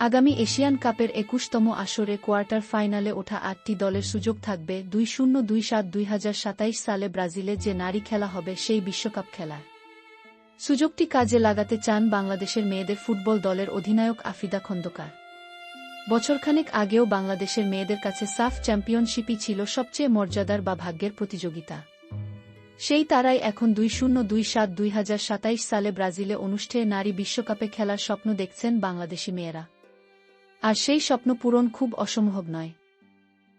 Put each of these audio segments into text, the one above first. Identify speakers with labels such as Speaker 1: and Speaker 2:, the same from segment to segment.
Speaker 1: আগামী এশিয়ান কাপের একুশতম আসরে কোয়ার্টার ফাইনালে ওঠা আটটি দলের সুযোগ থাকবে দুই শূন্য, দুই সাত, দুই হাজার সাতাইশ সালে ব্রাজিলে যে নারী খেলা হবে সেই বিশ্বকাপ খেলা। সুযোগটি কাজে লাগাতে চান বাংলাদেশের মেয়েদের ফুটবল দলের অধিনায়ক আফিদা খন্দকার। বছরখানেক আগেও বাংলাদেশের মেয়েদের কাছে সাফ চ্যাম্পিয়নশিপই ছিল সবচেয়ে মর্যাদার বা ভাগ্যের প্রতিযোগিতা। সেই তারাই এখন দুই শূন্য, দুই সাত, দুই হাজার সাতাইশ সালে ব্রাজিলে অনুষ্ঠেয় নারী বিশ্বকাপে খেলার স্বপ্ন দেখছেন বাংলাদেশি মেয়েরা। আর সেই স্বপ্ন পূরণ খুব অসম্ভব নয়।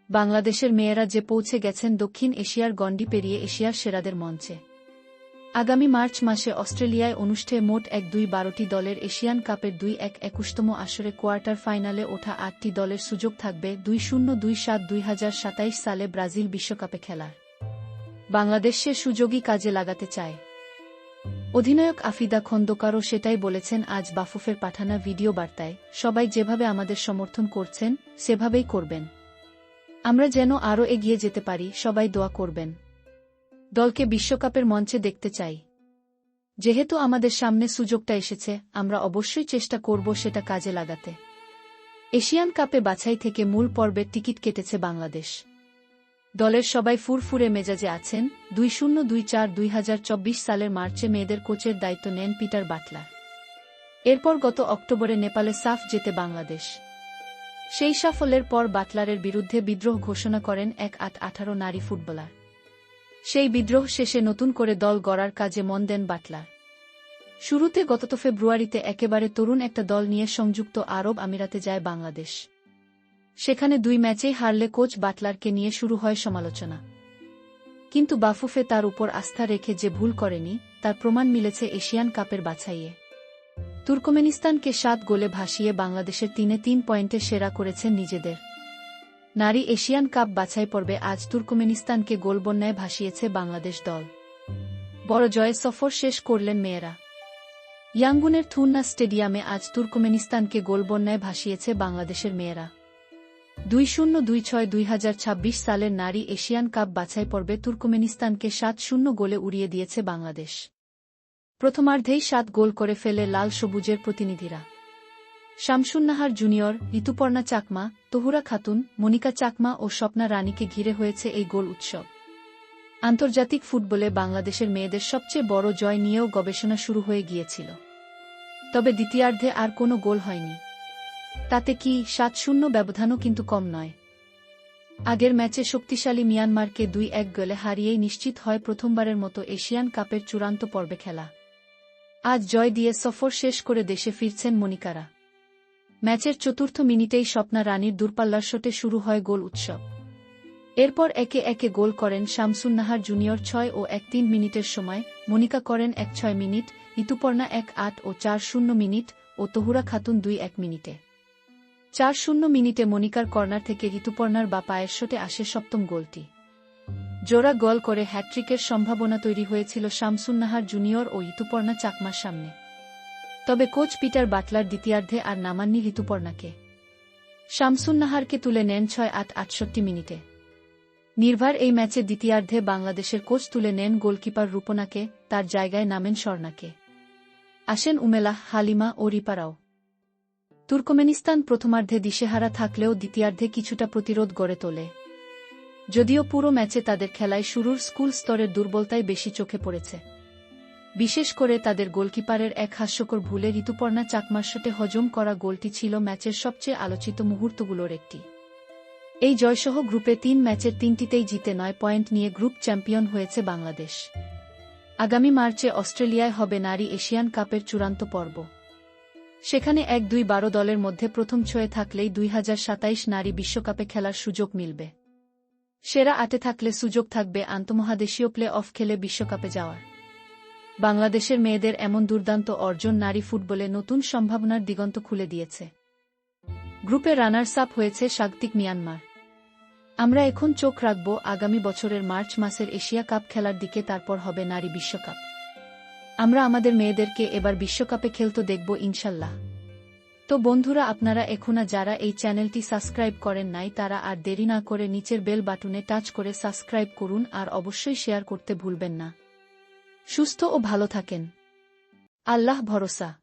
Speaker 1: বাংলাদেশের মেয়েরা যে পৌঁছে গেছেন দক্ষিণ এশিয়ার গণ্ডি পেরিয়ে এশিয়ার সেরাদের মঞ্চে। আগামী মার্চ মাসে অস্ট্রেলিয়ায় অনুষ্ঠেয় মোট এক দুই বারোটি দলের এশিয়ান কাপের দুই এক একুশতম আসরে কোয়ার্টার ফাইনালে ওঠা আটটি দলের সুযোগ থাকবে দুই শূন্য দুই সাত দুই হাজার সাতাইশ সালে ব্রাজিল বিশ্বকাপে খেলার। বাংলাদেশ সে সুযোগই কাজে লাগাতে চায়। অধিনায়ক আফিদা খন্দকারও সেটাই বলেছেন আজ বাফুফের পাঠানা ভিডিও বার্তায়, সবাই যেভাবে আমাদের সমর্থন করছেন, সেভাবেই করবেন। আমরা যেন আরও এগিয়ে যেতে পারি, সবাই দোয়া করবেন। দলকে বিশ্বকাপের মঞ্চে দেখতে চাই। যেহেতু আমাদের সামনে সুযোগটা এসেছে, আমরা অবশ্যই চেষ্টা করব সেটা কাজে লাগাতে। এশিয়ান কাপে বাছাই থেকে মূল পর্বের টিকিট কেটেছে বাংলাদেশ। দলের সবাই ফুরফুরে মেজাজে আছেন। দুই শূন্য দুই চার দুই হাজার চব্বিশ সালের মার্চে মেয়েদের কোচের দায়িত্ব নেন পিটার বাটলার। এরপর গত অক্টোবরে নেপালে সাফ যেতে বাংলাদেশ। সেই সাফল্যের পর বাটলারের বিরুদ্ধে বিদ্রোহ ঘোষণা করেন এক আট আঠারো নারী ফুটবলার। সেই বিদ্রোহ শেষে নতুন করে দল গড়ার কাজে মন দেন বাটলার। শুরুতে গত ফেব্রুয়ারিতে একেবারে তরুণ একটা দল নিয়ে সংযুক্ত আরব আমিরাতে যায় বাংলাদেশ। সেখানে দুই ম্যাচেই হারলে কোচ বাটলারকে নিয়ে শুরু হয় সমালোচনা। কিন্তু বাফুফে তার উপর আস্থা রেখে যে ভুল করেনি, তার প্রমাণ মিলেছে এশিয়ান কাপের বাছাইয়ে। তুর্কমেনিস্তানকে সাত গোলে ভাসিয়ে বাংলাদেশের তিনে তিন পয়েন্টে সেরা করেছেন নিজেদের। নারী এশিয়ান কাপ বাছাই পর্বে আজ তুর্কমেনিস্তানকে গোলবন্যায় ভাসিয়েছে বাংলাদেশ দল। বড় জয়ে সফর শেষ করলেন মেয়েরা। ইয়াঙ্গুনের থুন্না স্টেডিয়ামে আজ তুর্কমেনিস্তানকে গোলবন্যায় ভাসিয়েছে বাংলাদেশের মেয়েরা। দুই শূন্য দুই ছয় দুই হাজার ছাব্বিশ সালের নারী এশিয়ান কাপ বাছাই পর্বে তুর্কমেনিস্তানকে সাত শূন্য গোলে উড়িয়ে দিয়েছে বাংলাদেশ। প্রথমার্ধেই সাত গোল করে ফেলে লাল সবুজের প্রতিনিধিরা। শামসুন্নাহার জুনিয়র ঋতুপর্ণা চাকমা, তহুরা খাতুন, মনিকা চাকমা ও স্বপ্না রানীকে ঘিরে হয়েছে এই গোল উৎসব। আন্তর্জাতিক ফুটবলে বাংলাদেশের মেয়েদের সবচেয়ে বড় জয় নিয়েও গবেষণা শুরু হয়ে গিয়েছিল। তবে দ্বিতীয়ার্ধে আর কোনো গোল হয়নি। তাতে কি সাত শূন্য ব্যবধানও কিন্তু কম নয়। আগের ম্যাচে শক্তিশালী মিয়ানমারকে দুই এক গোলে হারিয়েই নিশ্চিত হয় প্রথমবারের মতো এশিয়ান কাপের চূড়ান্ত পর্বে খেলা। আজ জয় দিয়ে সফর শেষ করে দেশে ফিরছেন মনিকারা ম্যাচের চতুর্থ মিনিটেই স্বপ্না রানীর দূরপাল্লার শটে শুরু হয় গোল উৎসব। এরপর একে একে গোল করেন শামসুন্নাহার জুনিয়র ছয় ও এক তিন মিনিটের সময় মনিকা করেন এক ছয় মিনিট ঋতুপর্ণা এক আট ও চার শূন্য মিনিট ও তহুরা খাতুন দুই এক মিনিটে। চার শূন্য মিনিটে মনিকার কর্নার থেকে ঋতুপর্ণার বা পায়ের শটে আসে সপ্তম গোলটি। জোড়া গোল করে হ্যাট্রিকের সম্ভাবনা তৈরি হয়েছিল শামসুন্নাহার জুনিয়র ও ঋতুপর্ণা চাকমার সামনে। তবে কোচ পিটার বাটলার দ্বিতীয়ার্ধে আর নামাননি ঋতুপর্ণাকে। শামসুন্নাহারকে তুলে নেন ছয় আট আটষট্টি মিনিটে। নির্ভার এই ম্যাচে দ্বিতীয়ার্ধে বাংলাদেশের কোচ তুলে নেন গোলকিপার রূপনাকে, তার জায়গায় নামেন স্বর্ণাকে। আসেন উমেলা হালিমা ও রিপারাও তুর্কমেনিস্তান প্রথমার্ধে দিশেহারা থাকলেও দ্বিতীয়ার্ধে কিছুটা প্রতিরোধ গড়ে তোলে। যদিও পুরো ম্যাচে তাদের খেলায় শুরুর স্কুল স্তরের দুর্বলতাই বেশি চোখে পড়েছে। বিশেষ করে তাদের গোলকিপারের এক হাস্যকর ভুলে ঋতুপর্ণা চাকমার হজম করা গোলটি ছিল ম্যাচের সবচেয়ে আলোচিত মুহূর্তগুলোর একটি। এই জয়সহ গ্রুপে তিন ম্যাচের তিনটিতেই জিতে নয় পয়েন্ট নিয়ে গ্রুপ চ্যাম্পিয়ন হয়েছে বাংলাদেশ। আগামী মার্চে অস্ট্রেলিয়ায় হবে নারী এশিয়ান কাপের চূড়ান্ত পর্ব। সেখানে এক দুই বারো দলের মধ্যে প্রথম ছয়ে থাকলেই দুই নারী বিশ্বকাপে খেলার সুযোগ মিলবে। সেরা আটে থাকলে সুযোগ থাকবে আন্তমহাদেশীয় প্লে অফ খেলে বিশ্বকাপে যাওয়ার। বাংলাদেশের মেয়েদের এমন দুর্দান্ত অর্জন নারী ফুটবলে নতুন সম্ভাবনার দিগন্ত খুলে দিয়েছে। গ্রুপে রানার্স আপ হয়েছে স্বাগতিক মিয়ানমার। আমরা এখন চোখ রাখব আগামী বছরের মার্চ মাসের এশিয়া কাপ খেলার দিকে, তারপর হবে নারী বিশ্বকাপ। আমরা আমাদের মেয়েদেরকে এবার বিশ্বকাপে খেলতে দেখব ইনশাল্লাহ। তো বন্ধুরা, আপনারা এখনা যারা এই চ্যানেলটি সাবস্ক্রাইব করেন নাই, তারা আর দেরি না করে নিচের বেল বাটনে টাচ করে সাবস্ক্রাইব করুন আর অবশ্যই শেয়ার করতে ভুলবেন না। সুস্থ ও ভালো থাকেন। আল্লাহ ভরসা।